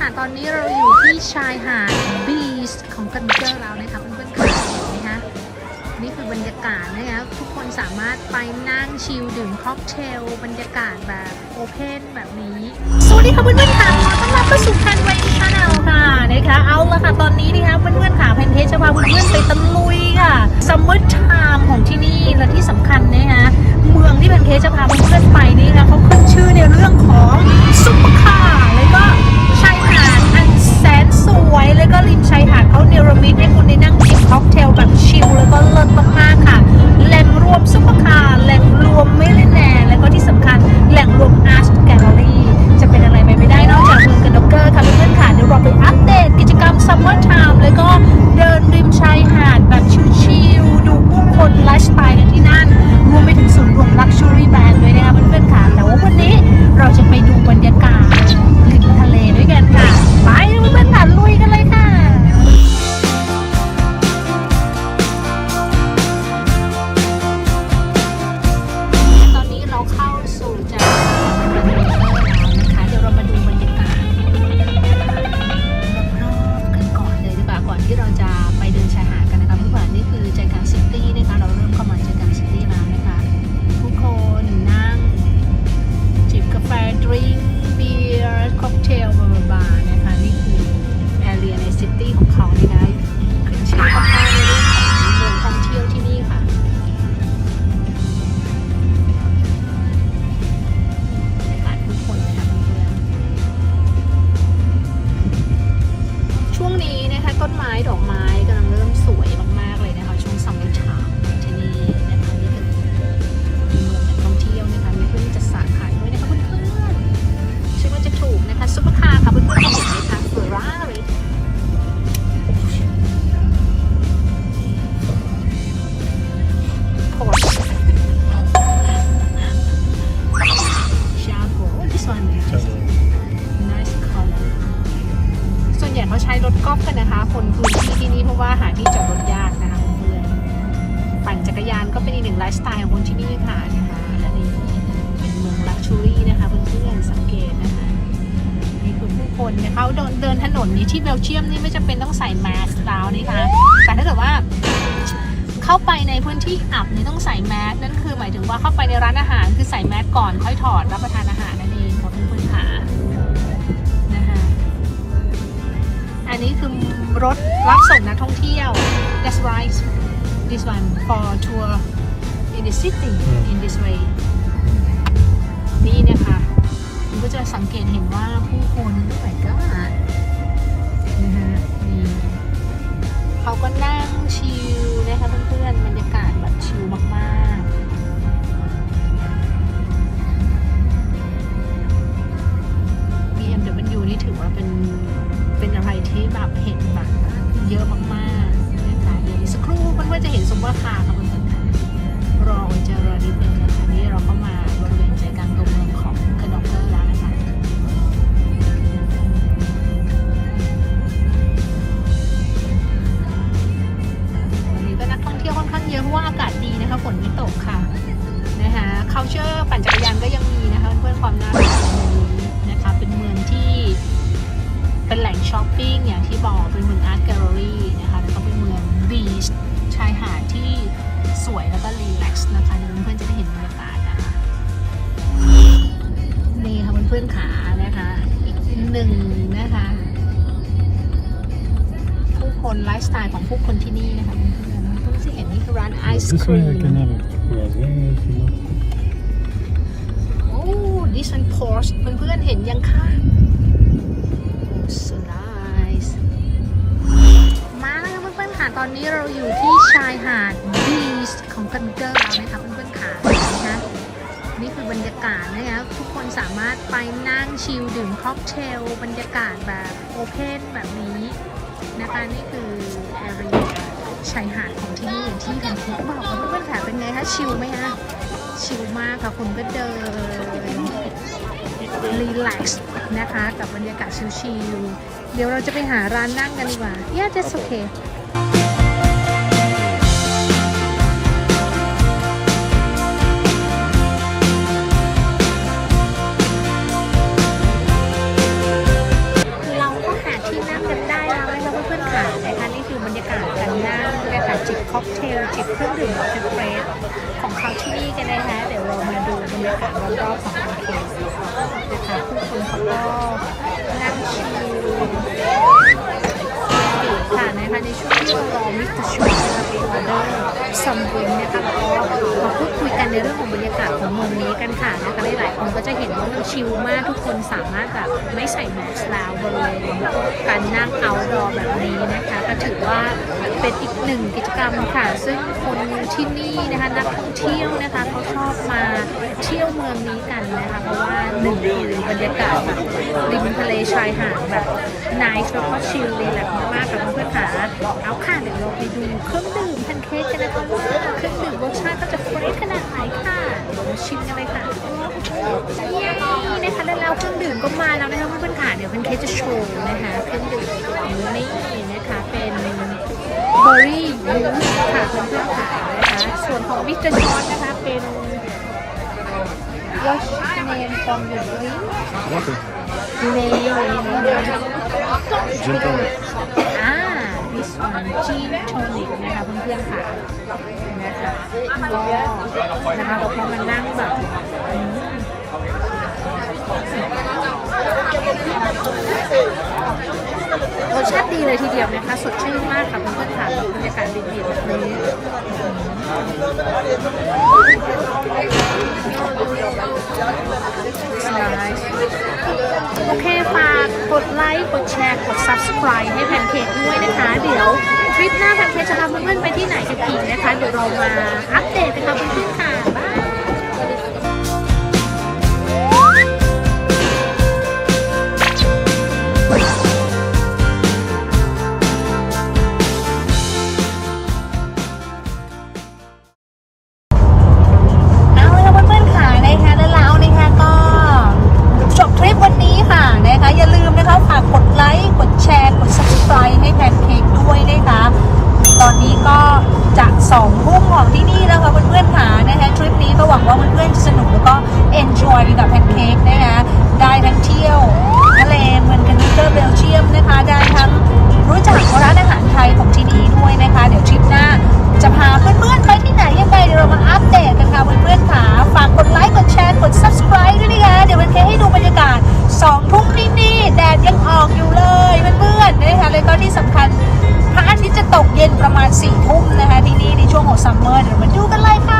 ค่ะตอนนี้เราอยู่ที่ชายหาดบีชของกันเกอร์แล้วนะคะเพื่อนๆค่ะเห็นไหมคะนี่คือบรรยากาศนะคะทุกคนสามารถไปนั่งชิลดื่มค็อกเทลบรรยากาศแบบโอเพนแบบนี้ สวัสดีค่ะเพื่อนๆค่ะขอต้อนรับเข้าสู่แพนไวท์ชาแนลค่ะนะคะเอาละค่ะตอนนี้นะคะเพื่อนๆค่ะแพนเทสจะพาเพื่อนๆไปตะลุยค่ะซัมเมอร์ไทม์ของที่นี่และที่สำคัญนะคะเมืองที่แพนเทสจะพาเพื่อนๆไปนี่นะเขาขึ้นชื่อในเรื่องของซุปเปอร์คาร์แล้วก็ วนใหญ่เขาใช้รถกอล์ฟกันนะคะ คนพื้นที่ที่นี่เพราะว่าหาที่จอดรถยากนะคะเพื่อนปั่นจักรยานก็เป็นอีกหนึ่งไลฟ์สไตล์ของคนที่นี่ค่ะนะคะและนี่เป็นเมืองลักชูรี่นะคะเพื่อนๆสังเกตนะคะนี่คือผู้คนนะคะเขาเดินเดินถนนนี้ที่เบลเยียมนี่ไม่จำเป็นต้องใส่แมสแล้วนี่ค่ะแต่ถ้าเกิดว่าเข้าไปในพื้นที่อับนี่ต้องใส่แมสนั่นคือหมายถึงว่าเข้าไปในร้านอาหารคือใส่แมสก่อนค่อยถอดรับประทานอาหารนั่นเองค่ะ นี้คือรถรับส่งนักท่องเที่ยว that's right this one for tour in the city in this way นี่นะคะคุณก็จะสังเกตเห็นว่าผู้คนโอ้ my god นะฮะนี่เขาก็นั่งชิลนะคะเพื่อนๆบรรยากาศแบบชิลมาก ที่แบบเห็นแบบเยอะมากๆนะคะเดี๋ยวอีกสักครู่มันว่าจะเห็นซุปเปอร์คาร์ค่ะเพื่อนๆรอเจอรอนิดนึงนะคะนี่เราเข้ามาบริเวณ ปิ้งอย่างที่บอกเป็นเมืองอาร์ตแกลเลอรี่นะคะแล้วก็เป็นเมืองบีชชายหาดที่สวยแล้วก็รีแลกซ์นะคะเดี๋ยวเพื่อนๆจะได้เห็นบรรยากาศนะคะนี่ค่ะเพื่อนๆขานะคะอีกหนึ่งนะคะผู้คนไลฟ์สไตล์ของผู้คนที่นี่นะคะเพื่อนๆเพิ่งจะเห็นนี่คือร้านไอศครีม โอ้ this one Porsche เพื่อนๆเห็นยังคะ อนๆค่ะตอนนี้เราอยู่ที่ชายหาดบีชของกันเกอร์แล้วนะคะเพื่อนๆค่ะนะนี่คือบรรยากาศนะคะทุกคนสามารถไปนั่งชิลดื่มค็อกเทลบรรยากาศแบบโอเพนแบบนี้นะคะนี่คือแอเรียชายหาดของที่นี่อย่างที่ทันทีบอกค่ะเพื่อนๆค่ะเป็นไงคะชิลไหมคะชิลมากค่ะคุณก็เดินรีแลกซ์นะคะกับบรรยากาศชิลๆเดี๋ยวเราจะไปหาร้านนั่งกันดีกว่า Yeah that's okay อกเทลจิบเครื่องดื่มออสเปรสของเขาที่นี่กันนะคะเดี๋ยวเรามาดูบรรยากาศรอบๆของคอนเทลนะคะผู้คนเขาก็นั่งชิลค่ะนะคะในช่วงที่รอมิสเตอร์ชูนะคะไปออเดอร์ซัมบินนะคะแล้วก็มาพูดคุยกันในเรื่องของบรรยากาศของเมืองนี้กันค่ะนะคะหลายๆคนก็จะเห็นว่ามันชิลมากทุกคนสามารถแบบไม่ใส่แมสแล้วบริเวณการนั่งเอาท์ดอแบบนี้นะคะก็ถือว่า เป็นอีกหนึ่งกิจกรรมค่ะ ซึ่งคนที่นี่นะคะนักท่องเที่ยวนะคะเขาชอบมาเที่ยวเมืองนี้กันนะคะเพราะว่าหนึ่งคือบรรยากาศแบบริมทะเลชายหาดแบบนายแล้วก็ชิลรีแลกซ์มากๆกับเพื่อนๆค่ะเอาค่ะเดี๋ยวเราไปดูเครื่องดื่มแพนเค้กกันนะคะว่าเครื่องดื่มรสชาติก็จะเฟรชขนาดไหนค่ะมาชิมกันเลยค่ะเย้นะคะแล้วเครื่องดื่มก็มาแล้วนะคะเพื่อนๆค่ะเดี๋ยวแพนเค้กจะโชว์นะคะเครื่องดื่มนี่ ร์รี่บูสค่ะเพื่อนๆค่ะนะคะ ส่วนของวิกเตอร์จอนนะคะเป็น What's the name from the drink? Water. Name Gin tonic. อ่า this one gin tonic นะคะเพื่อนๆค่ะนะคะก็นะคะเราพอมานั่งแบบอืม รสชาติดีเลยทีเดียวนะคะ สดชื่นมากค่ะเพื่อนๆค่ะบรรยากาศดีๆแบบนี้โอเคฝากกดไลค์ กดแชร์ กด subscribe ให้แพนเค้กด้วยนะคะ เดี๋ยวทริปหน้าแพนเค้กจะพาเพื่อนๆไปที่ไหนกันอีกนะคะ เดี๋ยวเรามาอัปเดตกันค่ะเพื่อนๆ เย็นประมาณ4ทุ่มนะคะที่นี่ในช่วงของซัมเมอร์เดี๋ยวมาดูกันเลยค่ะ